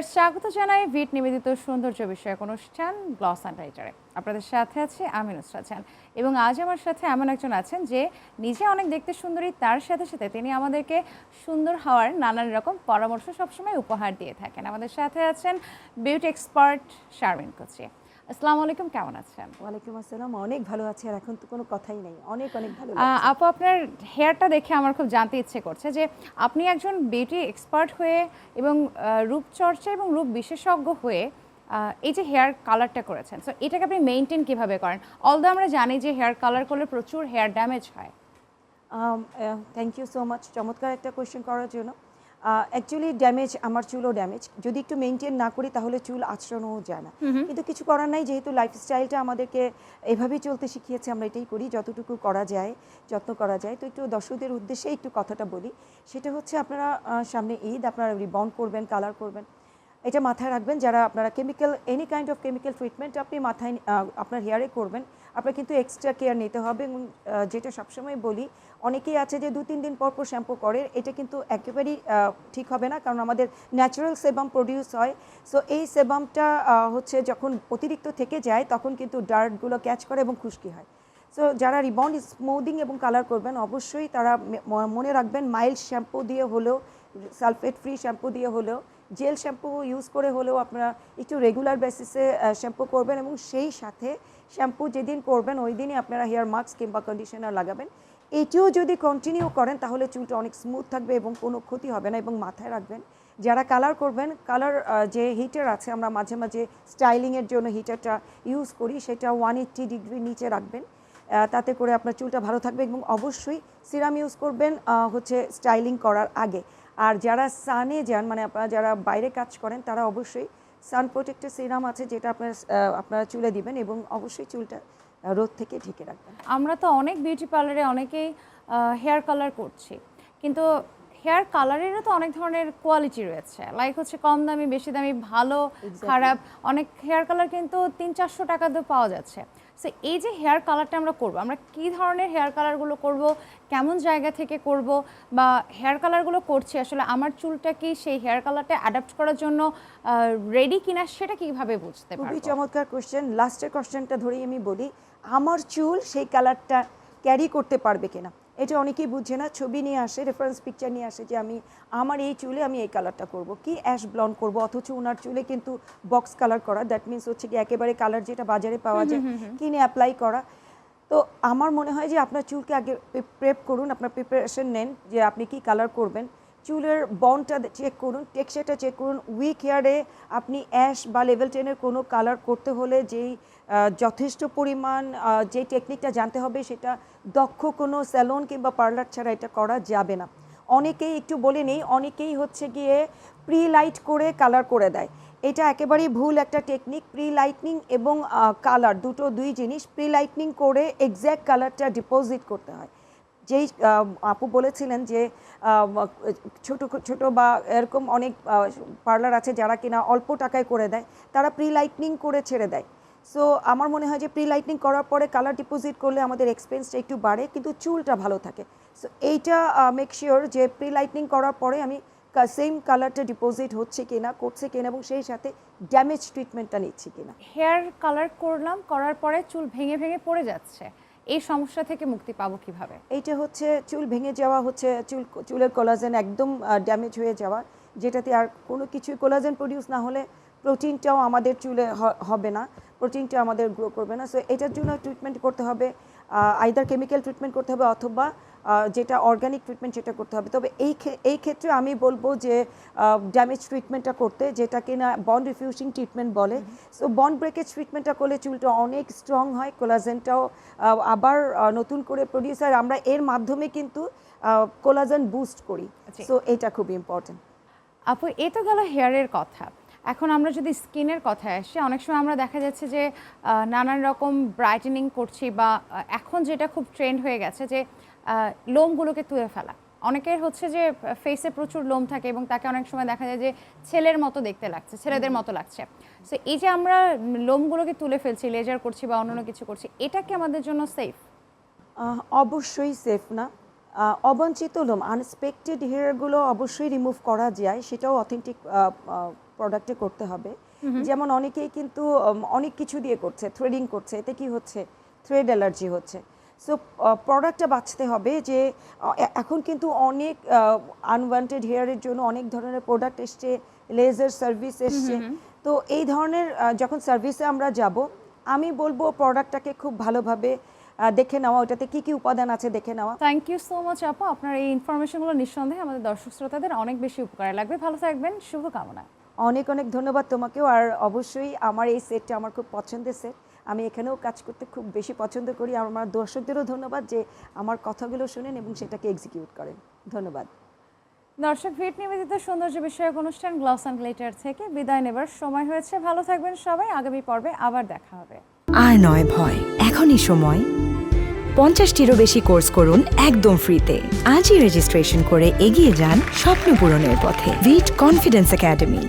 Viewers স্বাগত জানাই ভিট নিবেদিত সৌন্দর্য বিষয়ক অনুষ্ঠান গ্লস অ্যান্ড রাইটারে। আপনাদের সাথে আছে আমি নুসরাত চান এবং আজ আমার সাথে এমন একজন আছেন যে নিজে অনেক দেখতে সুন্দরী, তার সাথে সাথে তিনি আমাদেরকে সুন্দর হওয়ার নানান রকম পরামর্শ সবসময় উপহার দিয়ে থাকেন। আমাদের সাথে আছেন বিউটি এক্সপার্ট শারমিন কোচি। আসসালামু আলাইকুম কেমন আছেন? ওয়ালাইকুম আসসালাম অনেক ভালো আছি আর এখন তো কোনো কথাই নেই অনেক অনেক ভালো আপু আপনার হেয়ারটা দেখে আমার খুব জানতে ইচ্ছে করছে যে আপনি একজন বিউটি এক্সপার্ট হয়ে এবং রূপচর্চা এবং রূপ বিশেষজ্ঞ হয়ে এই যে হেয়ার কালারটা করেছেন সো এটাকে আপনি মেনটেন কীভাবে করেন? অলদো আমরা জানি যে হেয়ার কালার করলে প্রচুর হেয়ার ড্যামেজ হয়। থ্যাংক ইউ সো মাচ চমৎকার একটা কোয়েশ্চেন করার জন্য। অ্যাকচুয়ালি ড্যামেজ আমার চুলও ড্যামেজ যদি একটু মেনটেন না করি তাহলে চুল আচরণও যায় না। কিন্তু কিছু করার নাই যেহেতু লাইফস্টাইলটা আমাদেরকে এভাবেই চলতে শিখিয়েছে আমরা এটাই করি যতটুকু করা যায় যত্ন করা যায়। তো একটু দর্শকদের উদ্দেশ্যে একটু কথাটা বলি। সেটা হচ্ছে আপনারা সামনে ঈদ আপনারা রিবন্ড করবেন কালার করবেন। এটা মাথায় রাখবেন, যারা আপনারা chemical any kind of chemical treatment আপনি মাথায় আপনার হেয়ারে করবেন আপনার কিন্তু এক্সট্রা কেয়ার নিতে হবে এবং যেটা সবসময় বলি, অনেকেই আছে যে দু তিন দিন পর পর শ্যাম্পু করে, এটা কিন্তু একেবারেই ঠিক হবে না কারণ আমাদের ন্যাচারাল সেবাম প্রডিউস হয়। সো এই সেবামটা হচ্ছে যখন অতিরিক্ত থেকে যায়, তখন কিন্তু ডার্টগুলো ক্যাচ করে এবং খুশকি হয়। সো যারা রিবন্ড স্মুদিং এবং কালার করবেন, অবশ্যই তারা মনে রাখবেন মাইল্ড শ্যাম্পু দিয়ে হলেও সালফেট ফ্রি শ্যাম্পু দিয়ে হলেও জেল শ্যাম্পু ইউজ করে হলেও আপনারা একটু রেগুলার বেসিসে শ্যাম্পু করবেন এবং সেই সাথে শ্যাম্পু যেদিন করবেন, ওই দিনই আপনারা হেয়ার মাস্ক কিংবা কন্ডিশনার লাগাবেন। এটিও যদি কন্টিনিউ করেন, তাহলে চুলটা অনেক স্মুথ থাকবে এবং কোনো ক্ষতি হবে না এবং মাথায় রাখবেন। যারা কালার করবেন কালার যে হিটার আছে, আমরা মাঝে মাঝে স্টাইলিংয়ের জন্য হিটারটা ইউজ করি, সেটা ওয়ান এইট্টি ডিগ্রি নিচে রাখবেন তাতে করে আপনার চুলটা ভালো থাকবে এবং অবশ্যই সিরাম ইউজ করবেন হচ্ছে স্টাইলিং করার আগে। আর যারা সানে যান মানে আপনারা যারা বাইরে কাজ করেন, তারা অবশ্যই সান প্রোটেক্টের সিরাম আছে যেটা আপনার আপনারা চুলে দিবেন এবং অবশ্যই চুলটা রোদ থেকে ঢেকে রাখবেন। আমরা তো অনেক বিউটি পার্লারে অনেকেই হেয়ার কালার করছি। কিন্তু হেয়ার কালারেরও তো অনেক ধরনের কোয়ালিটি রয়েছে। লাইক হচ্ছে কম দামি বেশি দামি ভালো খারাপ অনেক হেয়ার কালার কিন্তু তিন চারশো টাকাতেও পাওয়া যাচ্ছে। সো এই যে হেয়ার কালারটা আমরা করব আমরা কি ধরনের হেয়ার কালারগুলো করব কেমন জায়গা থেকে করব বা হেয়ার কালারগুলো করছি আসলে আমার চুলটা কি সেই হেয়ার কালারটা অ্যাডাপ্ট করার জন্য রেডি কিনা সেটা কীভাবে বুঝতে খুবই পারব? চমৎকার কোশ্চেন লাস্টের কোশ্চেনটা ধরেই আমি বলি আমার চুল সেই কালারটা ক্যারি করতে পারবে কিনা? এটা অনেকেই বুঝছে না ছবি নিয়ে আসে রেফারেন্স পিকচার নিয়ে আসে যে আমি আমার এই চুলে আমি এই কালারটা করব। কি অ্যাশ ব্লন্ড করব? অথচ ওনার চুলে কিন্তু বক্স কালার করা দ্যাট মিনস হচ্ছে কি একেবারে কালার যেটা বাজারে পাওয়া যায় কিনে অ্যাপ্লাই করা। তো আমার মনে হয় যে আপনার চুলকে আগে প্রেপ করুন আপনার প্রিপারেশন নেন যে আপনি কি কালার করবেন। চুলের বনটা চেক করুন টেক্সচারটা চেক করুন। উইক হেয়ারে আপনি অ্যাশ বা লেভেল টেনের কোনো কালার করতে হলে যেই যথেষ্ট পরিমাণ যে টেকনিকটা জানতে হবে সেটা দক্ষ কোনো স্যালন কিংবা পার্লার ছাড়া এটা করা যাবে না। অনেকেই একটু বলে নেই, অনেকেই হচ্ছে গিয়ে প্রি লাইট করে কালার করে দেয়। এটা একেবারেই ভুল একটা টেকনিক প্রি লাইটনিং এবং কালার দুটো দুই জিনিস প্রি লাইটনিং করে এক্স্যাক্ট কালারটা ডিপোজিট করতে হয়। যেই আপু বলেছিলেন যে ছোট ছোট বা এরকম অনেক পার্লার আছে যারা কিনা অল্প টাকায় করে দেয়, তারা প্রি লাইটনিং করে ছেড়ে দেয়। সো আমার মনে হয় যে প্রি লাইটনিং করার পরে কালার ডিপোজিট করলে আমাদের এক্সপেন্সটা একটু বাড়ে, কিন্তু চুলটা ভালো থাকে। সো এইটা মেক শিওর যে প্রি লাইটনিং করার পরে আমি সেম কালারটা ডিপোজিট হচ্ছে কিনা, করছে কিনা এবং সেই সাথে ড্যামেজ ট্রিটমেন্টটা নিচ্ছি কিনা। হেয়ার কালার করলাম, করার পরে চুল ভেঙে ভেঙে পড়ে যাচ্ছে। এই সমস্যা থেকে মুক্তি পাবো কীভাবে? এইটা হচ্ছে চুল ভেঙে যাওয়া, হচ্ছে চুল, চুলের কোলাজেন একদম ড্যামেজ হয়ে যাওয়া, যেটাতে আর কোনো কিছুই কোলাজেন প্রডিউস না হলে প্রোটিনটাও আমাদের চুলে হবে না প্রোটিনটা আমাদের গ্রো করবে না। সো এটার জন্য ট্রিটমেন্ট করতে হবে আইদার কেমিক্যাল ট্রিটমেন্ট করতে হবে অথবা যেটা অর্গানিক ট্রিটমেন্ট সেটা করতে হবে। তবে এই এই ক্ষেত্রে আমি বলব যে ড্যামেজ ট্রিটমেন্টটা করতে যেটা কিনা বন্ড রিফিউজিং ট্রিটমেন্ট বলে। সো বন্ড ব্রেকেজ ট্রিটমেন্টটা করলে চুলটা অনেক স্ট্রং হয় কোলাজেনটাও আবার নতুন করে প্রডিউসার আমরা এর মাধ্যমে কিন্তু কোলাজেন বুস্ট করি। সো এটা খুব ইম্পর্টেন্ট আপু এ তো গেল হেয়ারের কথা। এখন আমরা যদি স্কিনের কথায় আসি অনেক সময় আমরা দেখা যাচ্ছে যে নানান রকম ব্রাইটেনিং করছি বা এখন যেটা খুব ট্রেন্ড হয়ে গেছে যে লোমগুলোকে তুলে ফেলা। অনেকের হচ্ছে যে ফেসে প্রচুর লোম থাকে এবং তাকে অনেক সময় দেখা যায় যে ছেলের মতো দেখতে লাগছে ছেলেদের মতো লাগছে। সো এই যে আমরা লোমগুলোকে তুলে ফেলছি লেজার করছি বা অন্য কিছু করছি এটা কি আমাদের জন্য সেফ অবশ্যই সেফ না। আহ, অবাঞ্ছিত লোম আনএক্সপেক্টেড হেয়ারগুলো অবশ্যই রিমুভ করা যায় সেটাও অথেন্টিক প্রোডাক্টে করতে হবে। যেমন অনেকেই কিন্তু অনেক কিছু দিয়ে করছে থ্রেডিং করছে এতে কি হচ্ছে? থ্রেড অ্যালার্জি হচ্ছে। সো প্রোডাক্টটা বাঁচতে হবে যে এখন কিন্তু অনেক আনওয়ান্টেড হেয়ারের জন্য অনেক ধরনের প্রোডাক্ট এসছে লেজার সার্ভিস এসছে। তো এই ধরনের যখন সার্ভিসে আমরা যাব আমি বলব প্রোডাক্টটাকে খুব ভালোভাবে দেখে নেওয়া ওটাতে কি কি উপাদান আছে দেখে নেওয়া। থ্যাংক ইউ সো মাচ আপু। আপনার এই ইনফরমেশনগুলো নিঃসন্দেহে আমাদের দর্শক শ্রোতাদের অনেক বেশি উপকারে লাগবে। ভালো থাকবেন শুভকামনা। অনেক অনেক ধন্যবাদ তোমাকেও। আর অবশ্যই আমার এই সেটটা আমার খুব পছন্দের সেট আমি এখানেও কাজ করতে খুব বেশি পছন্দ করি। আর আমার দর্শকদেরও ধন্যবাদ যে আমার কথাগুলো শুনেন এবং সেটাকে এক্সিকিউট করেন। ধন্যবাদ। দর্শক ভিট নিবেদিত সৌন্দর্য বিষয়ক অনুষ্ঠান গ্লাস অ্যান্ড গ্লেটার থেকে বিদায় নেবার সময় হয়েছে। ভালো থাকবেন সবাই। আগামী পর্বে আবার দেখা হবে। আর নয় ভয় এখনই সময়। পঞ্চাশটিরও বেশি কোর্স করুন একদম ফ্রিতে। আজই রেজিস্ট্রেশন করে এগিয়ে যান স্বপ্ন পূরণের পথে। ভিট কনফিডেন্স একাডেমি।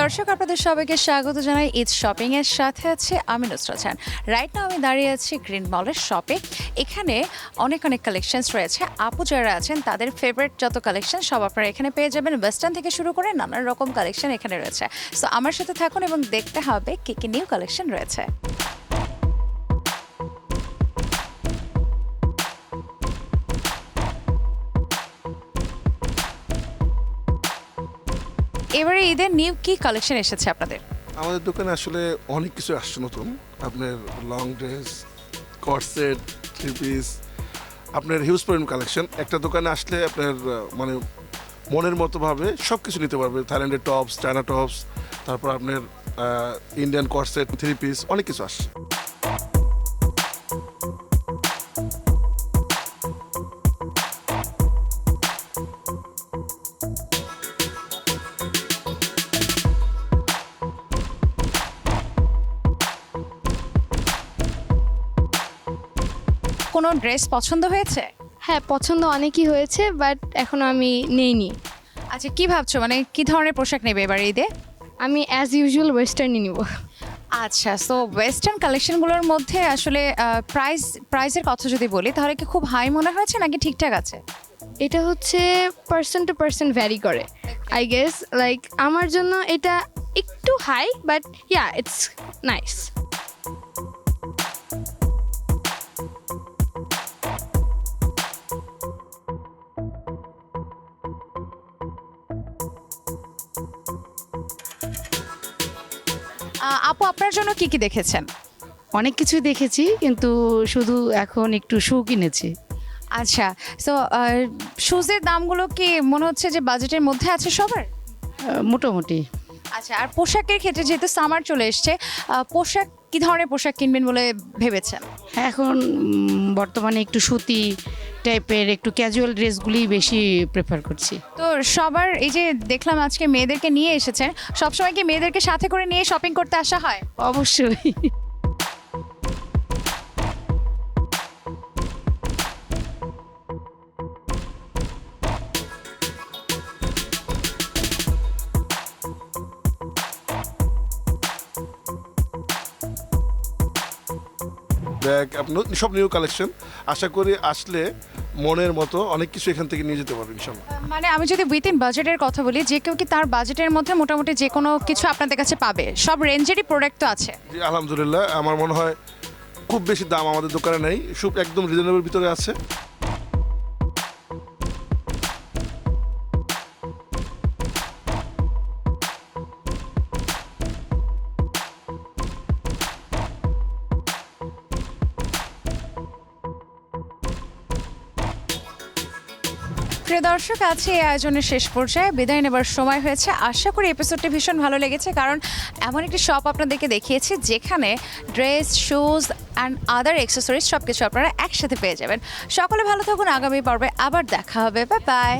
দর্শক, আপনাদের সবাইকে স্বাগত জানাই ঈদ শপিং এর সাথে আছে আমি নুসরা খান রাইট নাও আমি দাঁড়িয়ে আছি গ্রিন মলের শপে এখানে অনেক অনেক কালেকশনস রয়েছে। আপু যারা আছেন, তাদের ফেভারিট যত কালেকশন সব আপনারা এখানে পেয়ে যাবেন। ওয়েস্টার্ন থেকে শুরু করে নানান রকম কালেকশন এখানে রয়েছে। সো আমার সাথে থাকুন এবং দেখতে হবে কি কি নিউ কালেকশন রয়েছে। এবারে ঈদের নিউ কি কালেকশন এসেছে আপনাদের? আমাদের দোকানে আসলে অনেক কিছু আসছে নতুন। আপনার long dress corset three piece আপনার হিউজ পরিমাণ কালেকশন একটা দোকানে আসলে আপনার মানে মনের মতো ভাবে সব কিছু নিতে পারবে। থাইল্যান্ডের টপস চায়না টপস তারপর আপনার ইন্ডিয়ান কর্সেট থ্রি পিস অনেক কিছু আসছে। কোনো ড্রেস পছন্দ হয়েছে? হ্যাঁ পছন্দ অনেকই হয়েছে বাট এখনও আমি নেইনি। আচ্ছা কি ভাবছ? মানে কি ধরনের পোশাক নেবে এবার ঈদে? আমি অ্যাজ ইউজুয়াল ওয়েস্টার্নই নিব। আচ্ছা সো ওয়েস্টার্ন কালেকশনগুলোর মধ্যে আসলে প্রাইস প্রাইসের কথা যদি বলি তাহলে কি খুব হাই মনে হয়েছে নাকি ঠিকঠাক আছে? এটা হচ্ছে পার্সন টু পার্সন ভ্যারি করে আই গেস লাইক আমার জন্য এটা একটু high but yeah it's nice আপু আপনার জন্য কি কি দেখেছেন? অনেক কিছুই দেখেছি কিন্তু শুধু এখন একটু শু কিনেছি। আচ্ছা সো শুজের দামগুলো কি মনে হচ্ছে যে বাজেটের মধ্যে আছে সবার? মোটামুটি। আচ্ছা আর পোশাকের ক্ষেত্রে যেহেতু সামার চলে এসছে পোশাক কি ধরনের পোশাক কিনবেন বলে ভেবেছেন? এখন বর্তমানে একটু সুতি টাইপের একটু ক্যাজুয়াল ড্রেসগুলি বেশি প্রেফার করছি। তো সবার এই যে দেখলাম আজকে মেয়েদেরকে নিয়ে এসেছেন সবসময় কি মেয়েদেরকে সাথে করে নিয়ে শপিং করতে আসা হয়? অবশ্যই। ব্যাগ আপনার সব নিউ কালেকশন আশা করি আসলে মনের মতো অনেক কিছু এখান থেকে নিয়ে যেতে পারবেন ইনশাল্লাহ মানে আমি যদি উইথিন বাজেটের কথা বলি যে কেউ কি তার বাজেটের মধ্যে মোটামুটি যে কোনো কিছু আপনাদের কাছে পাবে? সব রেঞ্জেরই প্রোডাক্ট তো আছে। জি আলহামদুলিল্লাহ। আমার মনে হয় খুব বেশি দাম আমাদের দোকানে নেই। সব একদম রিজনেবল ভিতরে আছে। প্রিয় দর্শক আছে এই আয়োজনের শেষ পর্যায়ে বিদায় নেবার সময় হয়েছে। আশা করি এপিসোডটি ভীষণ ভালো লেগেছে, কারণ এমন একটি শপ আপনাদেরকে দেখিয়েছি যেখানে dress shoes and other accessories সব কিছু আপনারা একসাথে পেয়ে যাবেন। সকলে ভালো থাকুন, আগামী পর্বে আবার দেখা হবে। বা বাই